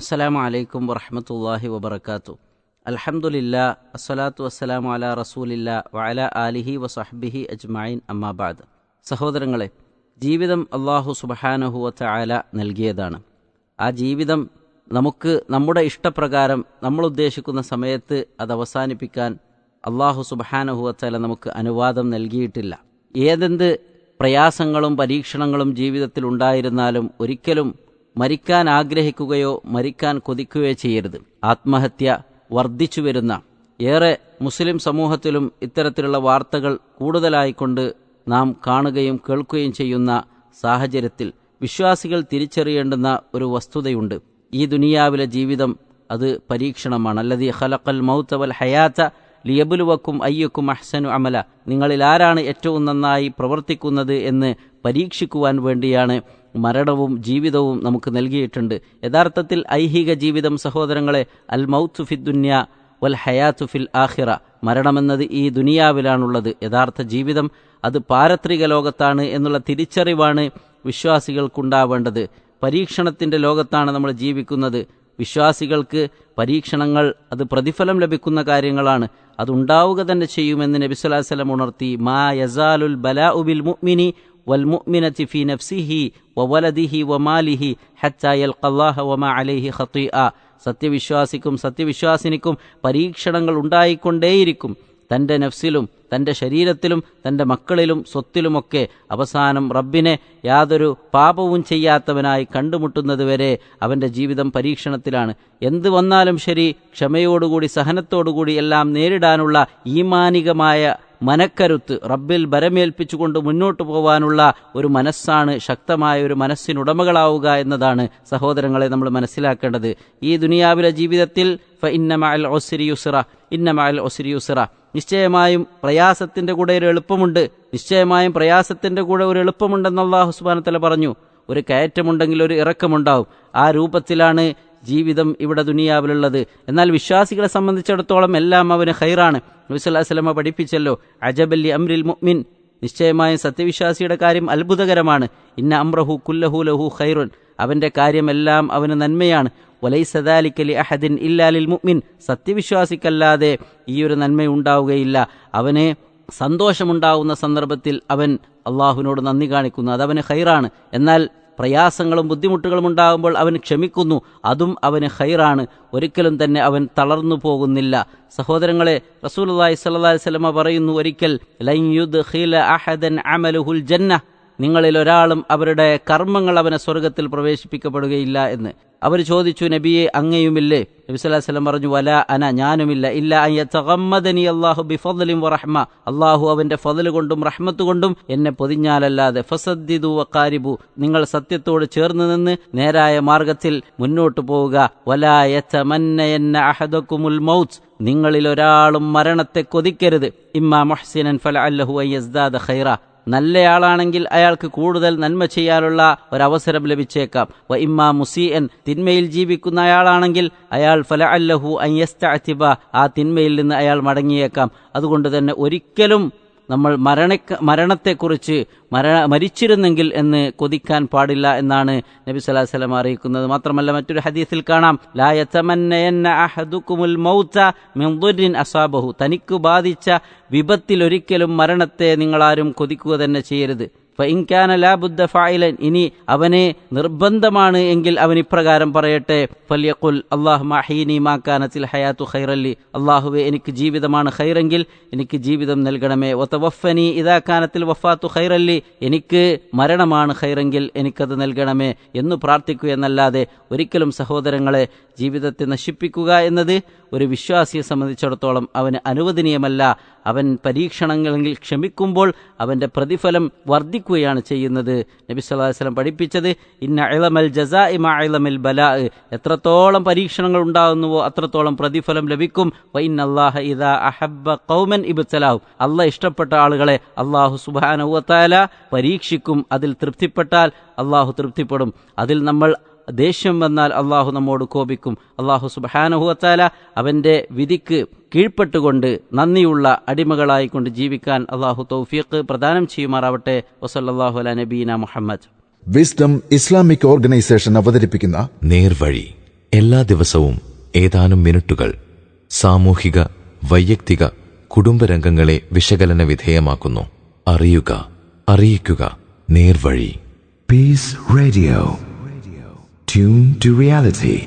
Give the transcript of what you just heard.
അസ്സലാമു അലൈക്കും വറഹമത്തല്ലാഹി വബർക്കാത്തു അൽഹംദുലില്ലാ അസ്സലാത്തു വസ്സലാമു അല റസൂലില്ല വഅല ആലിഹി വസഹ്ബിഹി അജ്മായിൻ അമ്മാബാദ് സഹോദരങ്ങളെ ജീവിതം അള്ളാഹു സുബഹാനഹുവത്ത ആല നൽകിയതാണ്. ആ ജീവിതം നമുക്ക് നമ്മുടെ ഇഷ്ടപ്രകാരം നമ്മൾ ഉദ്ദേശിക്കുന്ന സമയത്ത് അത് അവസാനിപ്പിക്കാൻ അള്ളാഹു സുബഹാനഹുവത്താല നമുക്ക് അനുവാദം നൽകിയിട്ടില്ല. ഏതെന്ത് പ്രയാസങ്ങളും പരീക്ഷണങ്ങളും ജീവിതത്തിൽ ഉണ്ടായിരുന്നാലും ഒരിക്കലും മരിക്കാൻ ആഗ്രഹിക്കുകയോ മരിക്കാൻ കൊതിക്കുകയോ ചെയ്യരുത്. ആത്മഹത്യ വർദ്ധിച്ചു വരുന്ന ഏറെ മുസ്ലിം സമൂഹത്തിലും ഇത്തരത്തിലുള്ള വാർത്തകൾ കൂടുതലായിക്കൊണ്ട് നാം കാണുകയും കേൾക്കുകയും ചെയ്യുന്ന സാഹചര്യത്തിൽ വിശ്വാസികൾ തിരിച്ചറിയേണ്ടുന്ന ഒരു വസ്തുതയുണ്ട്. ഈ ദുനിയാവിലെ ജീവിതം അത് പരീക്ഷണമാണ്. അല്ലതി ഹലക്കൽ മൗത്തവൽ ഹയാത്ത ലിയബുലുവക്കും അയ്യക്കും അഹ്സനു അമല. നിങ്ങളിൽ ആരാണ് ഏറ്റവും നന്നായി പ്രവർത്തിക്കുന്നത് എന്ന് പരീക്ഷിക്കുവാൻ വേണ്ടിയാണ് മരണവും ജീവിതവും നമുക്ക് നൽകിയിട്ടുണ്ട്. യഥാർത്ഥത്തിൽ ഐഹിക ജീവിതം സഹോദരങ്ങളെ അൽ മൗത്തു ഫിദ്ദുന്യ ദുന്യ വൽ ഹയാത്തു ഫിൽ ആഹിറ മരണമെന്നത് ഈ ദുനിയാവിലാണുള്ളത്. യഥാർത്ഥ ജീവിതം അത് പാരത്രിക ലോകത്താണ് എന്നുള്ള തിരിച്ചറിവാണ് വിശ്വാസികൾക്കുണ്ടാവേണ്ടത്. പരീക്ഷണത്തിന്റെ ലോകത്താണ് നമ്മൾ ജീവിക്കുന്നത്. വിശ്വാസികൾക്ക് പരീക്ഷണങ്ങൾ അത് പ്രതിഫലം ലഭിക്കുന്ന കാര്യങ്ങളാണ്. അതുണ്ടാവുക തന്നെ ചെയ്യുമെന്ന് നബിസ്വലാസ്ലം ഉണർത്തി മാ യസാലുൽ ബലാ ഉബിൽ മുഅ്മിനി വൽ മുഅ്മിനത്തി ഫി നഫ്സിഹി വവലദിഹി വമാലിഹി ഹത്താ യൽഖല്ലാഹ വമാ അലൈഹി ഖതീഅ സത്യവിശ്വാസിക്കും സത്യവിശ്വാസിനിക്കും പരീക്ഷണങ്ങൾ ഉണ്ടായിക്കൊണ്ടേയിരിക്കും. തന്റെ നഫ്സിലും തന്റെ ശരീരത്തിലും തന്റെ മക്കളിലും സ്വത്തിലുമൊക്കെ അവസാനം റബ്ബിനെ യാതൊരു പാപവും ചെയ്യാത്തവനായി കണ്ടുമുട്ടുന്നതുവരെ അവന്റെ ജീവിതം പരീക്ഷണത്തിലാണ്. എന്ത് വന്നാലും ശരി ക്ഷമയോടുകൂടി സഹനത്തോടുകൂടി എല്ലാം നേരിടാനുള്ള ഈമാനികമായ മനക്കരുത്ത് റബ്ബിൽ ബരമേൽപ്പിച്ചുകൊണ്ട് മുന്നോട്ട് പോകാനുള്ള ഒരു മനസ്സാണ് ശക്തമായ ഒരു മനസ്സിനുടമകളാവുക എന്നതാണ് സഹോദരങ്ങളെ നമ്മൾ മനസ്സിലാക്കേണ്ടത്. ഈ ദുനിയാവിലെ ജീവിതത്തിൽ ഫ ഇന്നമഅൽ ഒസിരി യുസ്റ ഇന്നമഅൽ ഒസിരി യുസിറ. നിശ്ചയമായും പ്രയാസത്തിന്റെ കൂടെ ഒരു എളുപ്പമുണ്ട്. നിശ്ചയമായും പ്രയാസത്തിന്റെ കൂടെ ഒരു എളുപ്പമുണ്ടെന്ന് ഹുസ്ബാനത്തല സുബാനത്തല പറഞ്ഞു. ഒരു കയറ്റമുണ്ടെങ്കിൽ ഒരു ഇറക്കമുണ്ടാവും. ആ രൂപത്തിലാണ് ജീവിതം ഇവിടെ ദുനിയാവിലുള്ളത്. എന്നാൽ വിശ്വാസികളെ സംബന്ധിച്ചിടത്തോളം എല്ലാം അവന് ഹൈറാണ് നബിസ്വല്ലാസ്ലമ പഠിപ്പിച്ചല്ലോ അജബല്ലി അമ്രിൽ മുഅ്മിൻ. നിശ്ചയമായും സത്യവിശ്വാസിയുടെ കാര്യം അത്ഭുതകരമാണ്. ഇന്ന അമ്രഹു കുല്ലഹു ലഹു ഖൈറുൻ. അവന്റെ കാര്യമെല്ലാം അവന് നന്മയാണ്. വലൈസദാലിക്കലി അഹദിൻ ഇല്ലാലിൽ മുഅ്മിൻ. സത്യവിശ്വാസിക്കല്ലാതെ ഈ ഒരു നന്മയുണ്ടാവുകയില്ല അവന് സന്തോഷമുണ്ടാവുന്ന സന്ദർഭത്തിൽ അവൻ അള്ളാഹുവിനോട് നന്ദി കാണിക്കുന്നു. അതവന് ഹൈറാണ് എന്നാൽ പ്രയാസങ്ങളും ബുദ്ധിമുട്ടുകളും ഉണ്ടാകുമ്പോൾ അവൻ ക്ഷമിക്കുന്നു. അതും അവന് ഹൈറാണ് ഒരിക്കലും തന്നെ അവൻ തളർന്നു പോകുന്നില്ല. സഹോദരങ്ങളെ സ്വല്ലല്ലാഹി അലൈഹി വസല്ലമ പറയുന്നു ഒരിക്കൽ അഹദൻ നിങ്ങളിൽ ഒരാളും അവരുടെ കർമ്മങ്ങൾ അവനെ സ്വർഗത്തിൽ പ്രവേശിപ്പിക്കപ്പെടുകയില്ല എന്ന്. അവർ ചോദിച്ചു നബിയെ അങ്ങയുമില്ലേ? നബി സ്വല്ലല്ലാഹി വസല്ലം പറഞ്ഞു വല അന ഞാനുമില്ല. ഇല്ല അയ്യതഗമ്മദനി അല്ലാഹു ബിഫലിം വറഹ്മ. അള്ളാഹു അവന്റെ ഫضل കൊണ്ടും റഹ്മത്ത് കൊണ്ടും എന്നെ പൊതിഞ്ഞാലല്ലാതെ ഫസദ്ദിദു വക്കാരിബു നിങ്ങൾ സത്യത്തോട് ചേർന്ന് നിന്ന് നേരായ മാർഗത്തിൽ മുന്നോട്ട് പോവുക. വലാ യതമന്നയന്ന അഹദകുമുൽ മൗത്ത്. നിങ്ങളിൽ ഒരാളും മരണത്തെ കൊതിക്കരുത്. ഇമ്മാ ഫല അല്ലഹു ഖൈറ. നല്ലയാളാണെങ്കിൽ അയാൾക്ക് കൂടുതൽ നന്മ ചെയ്യാനുള്ള ഒരവസരം ലഭിച്ചേക്കാം. വ ഇമ്മാ മുസീഅൻ തിന്മയിൽ ജീവിക്കുന്ന അയാളാണെങ്കിൽ അയാൾ ഫല അല്ലഹു അയ്യസ്തഅത്തിബ ആ തിന്മയിൽ നിന്ന് അയാൾ മടങ്ങിയേക്കാം. അതുകൊണ്ട് തന്നെ ഒരിക്കലും നമ്മൾ മരണ മരണത്തെക്കുറിച്ച് മരണ മരിച്ചിരുന്നെങ്കിൽ എന്ന് കൊതിക്കാൻ പാടില്ല എന്നാണ് നബി സല്ലാ സ്വലം അറിയിക്കുന്നത്. മാത്രമല്ല മറ്റൊരു ഹദീസിൽ കാണാം. അസാബഹു. തനിക്ക് ബാധിച്ച വിപത്തിൽ ഒരിക്കലും മരണത്തെ നിങ്ങളാരും കൊതിക്കുക തന്നെ ചെയ്യരുത്. ഫഇൻകാന ലാബുദ്ധ ഫായിലൻ ഇനി അവനെ നിർബന്ധമാണ് എങ്കിൽ അവൻ ഇപ്രകാരം പറയട്ടെ ഫല്യഖുൽ അള്ളാഹു മഹീനി മാക്കാനത്തിൽ ഹയാത്തു ഖൈറല്ലി അള്ളാഹുവെ എനിക്ക് ജീവിതമാണ് ഖൈറെങ്കിൽ എനിക്ക് ജീവിതം നൽകണമേ. ഒത്തവഫനി ഇതാക്കാനത്തിൽ വഫാത്തു ഖൈറല്ലി എനിക്ക് മരണമാണ് ഖൈറെങ്കിൽ എനിക്കത് നൽകണമേ എന്ന് പ്രാർത്ഥിക്കുക എന്നല്ലാതെ ഒരിക്കലും സഹോദരങ്ങളെ ജീവിതത്തെ നശിപ്പിക്കുക എന്നത് ഒരു വിശ്വാസിയെ സംബന്ധിച്ചിടത്തോളം അവന് അനുവദനീയമല്ല. അവൻ പരീക്ഷണങ്ങളിൽ ക്ഷമിക്കുമ്പോൾ അവന്റെ പ്രതിഫലം വർദ്ധിക്കുകയാണ് ചെയ്യുന്നത്. നബി സല്ലല്ലാഹു അലൈഹി വസല്ലം പഠിപ്പിച്ചത് ഇന്ന ഇളമൽ ജസാ ഇമ ഇളമൽ ബലാ എത്രത്തോളം പരീക്ഷണങ്ങൾ ഉണ്ടാകുന്നുവോ അത്രത്തോളം പ്രതിഫലം ലഭിക്കും. വൈൻ അള്ളാഹ ഇദാ അഹബ്ബ കൗമൻ ഇബ്തലാഹു. അള്ളാഹ് ഇഷ്ടപ്പെട്ട ആളുകളെ അള്ളാഹു സുബാനുവത്താല പരീക്ഷിക്കും. അതിൽ തൃപ്തിപ്പെട്ടാൽ അള്ളാഹു തൃപ്തിപ്പെടും. അതിൽ നമ്മൾ ദേഷ്യം വന്നാൽ അള്ളാഹു നമ്മോട് കോപിക്കും. അള്ളാഹു സുബാനഹുവത്താല അവന്റെ വിധിക്ക് കീഴ്പ്പെട്ടുകൊണ്ട് നന്ദിയുള്ള അടിമകളായിക്കൊണ്ട് ജീവിക്കാൻ അള്ളാഹു തൗഫീഖ് പ്രദാനം ചെയ്യുമാറാവട്ടെ. വസല്ലാഹു അല നബീന മുഹമ്മദ്. വിസ്ഡം ഇസ്ലാമിക് ഓർഗനൈസേഷൻ അവതരിപ്പിക്കുന്ന നേർവഴി. എല്ലാ ദിവസവും ഏതാനും മിനിറ്റുകൾ സാമൂഹിക വൈയക്തിക കുടുംബരംഗങ്ങളെ വിശകലന വിധേയമാക്കുന്നു. അറിയുക അറിയിക്കുക. നേർവഴി. Peace Radio. Tune to reality.